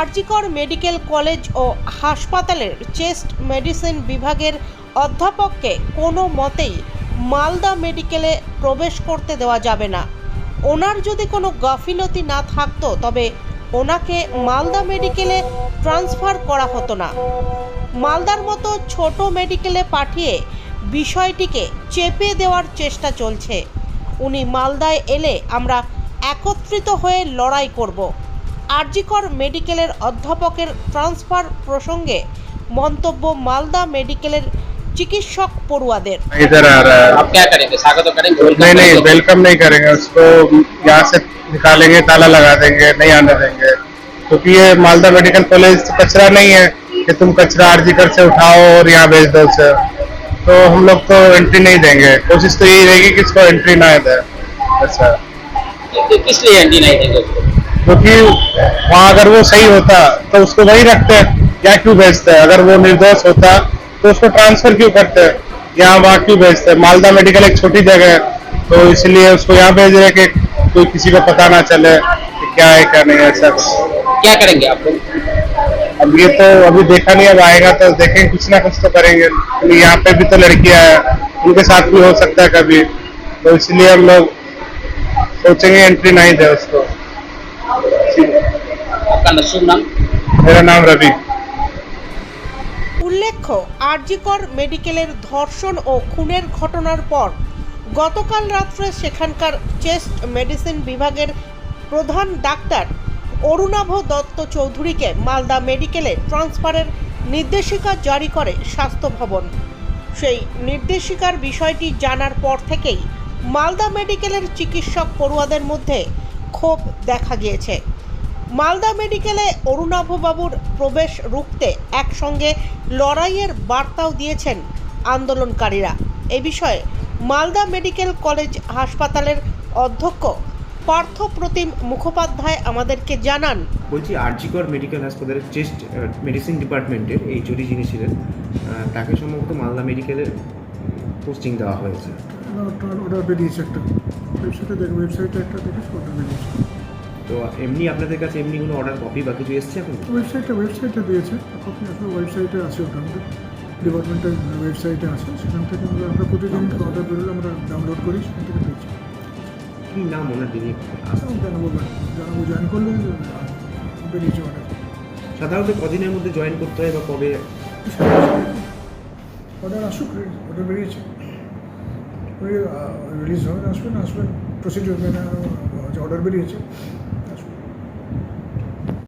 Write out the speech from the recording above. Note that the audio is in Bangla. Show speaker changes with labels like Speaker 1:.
Speaker 1: আরজিকর মেডিকেল কলেজ ও হাসপাতালের চেস্ট মেডিসিন বিভাগের অধ্যাপককে কোনো মতেই মালদা মেডিকেলে প্রবেশ করতে দেওয়া যাবে না। ওনার যদি কোনো গাফিলতি না থাকতো, তবে ওনাকে মালদা মেডিকেলে ট্রান্সফার করা হতো না। মালদার মতো ছোট মেডিকেলে পাঠিয়ে বিষয়টিকে চেপে দেওয়ার চেষ্টা চলছে। উনি মালদায় এলে আমরা একত্রিত হয়ে লড়াই করব। আরজিকর মেডিকেলের অধ্যাপকের ট্রান্সফার প্রসঙ্গে মন্তব্য মালদা মেডিকেলের চিকিৎসক পড়ুয়াদের
Speaker 2: इधर आ रहा है
Speaker 3: आप क्या करेंगे स्वागत तो करेंगे welcome
Speaker 2: नहीं नहीं
Speaker 3: करेंगे।
Speaker 2: वेलकम नहीं करेंगे उसको यहाँ से निकालेंगे ताला लगा देंगे नहीं आने देंगे क्योंकि ये मालदा मेडिकल कॉलेज कचरा नहीं है कि तुम कचरा आरजीकर से उठाओ और यहाँ भेज दो उसे तो हम लोग तो एंट्री नहीं देंगे कोशिश तो यही रहेगी कि इसको एंट्री ना दे अच्छा
Speaker 3: कि- किस लिए एंटी नहीं देंगे उसको
Speaker 2: क्योंकि वहाँ अगर वो सही होता तो उसको वही रखते यहाँ क्यों भेजते हैं? अगर वो निर्दोष होता तो उसको ट्रांसफ़र क्यों करते हैं? यहाँ वहाँ क्यों भेजते हैं? मालदा मेडिकल एक छोटी जगह है तो इसलिए उसको यहाँ भेज रहे कि कोई किसी को पता ना चले कि क्या है क्या नहीं है ऐसा
Speaker 3: क्या करेंगे आप लोग?
Speaker 2: अब ये तो अभी देखा नहीं अब आएगा तो देखेंगे कुछ ना कुछ तो करेंगे। क्योंकि यहाँ पे भी तो लड़कियाँ हैं उनके साथ भी हो सकता है कभी। तो इसलिए हम लोग सोचेंगे एंट्री नहीं दे उसको।
Speaker 1: উল্লেখ্য আরজিকর মেডিকেলের ধর্ষণ ও খুনের ঘটনার পর গতকাল রাত্রে সেখানকার চেস্ট মেডিসিন বিভাগের প্রধান ডাক্তার অরুণাভ দত্ত চৌধুরীকে মালদা মেডিকেলে ট্রান্সফারের নির্দেশিকা জারি করে স্বাস্থ্য ভবন। সেই নির্দেশিকার বিষয়টি জানার পর থেকেই মালদা মেডিকেলের চিকিৎসক পড়ুয়াদের মধ্যে ক্ষোভ দেখা গিয়েছে। মালদা মেডিকেলে অরুণাভবাবুর প্রবেশ রুখতে একসঙ্গে লড়াইয়ের বার্তাও দিয়েছেন আন্দোলনকারীরা। এ বিষয়ে মালদা মেডিকেল কলেজ হাসপাতালের অধ্যক্ষ পার্থ প্রতিম মুখোপাধ্যায় আমাদেরকে জানান।
Speaker 4: বলছি আরজিকর মেডিকেল হাসপাতালের চেস্ট মেডিসিন ডিপার্টমেন্টের এই চুরি যিনি ছিলেন তাকে সম্ভবত মালদা মেডিকেলের পোস্টিং দেওয়া হয়েছে।
Speaker 5: ওটা ওটা বেরিয়েছে একটা ওয়েবসাইটে দেখ ওয়েবসাইটে একটা ওটা বেরিয়েছে।
Speaker 4: তো এমনি আপনাদের কাছে এমনি কোনো অর্ডার কপি বা কিছু এসছে এখন?
Speaker 5: ওয়েবসাইটে ওয়েবসাইটে দিয়েছে। কপি আসলে ওয়েবসাইটে আছে ওটা আমাদের ডিপার্টমেন্টের ওয়েবসাইটে আছে। সেখান থেকে আমরা আমরা প্রতিদিন অর্ডার বেরোলে আমরা ডাউনলোড করি সেখান থেকে পেয়েছি।
Speaker 4: কি নাম ওনার দিদি
Speaker 5: জানাব জানাব জয়েন করলে বেরিয়েছে অর্ডার
Speaker 4: সাধারণত কদিনের মধ্যে জয়েন করতে হয় বা কবে?
Speaker 5: অর্ডার আসুক অর্ডার বেরিয়েছে। রিলিজ হবে আসবেন আসবেন প্রসিডিউর মেনে অর্ডার বেরিয়েছে।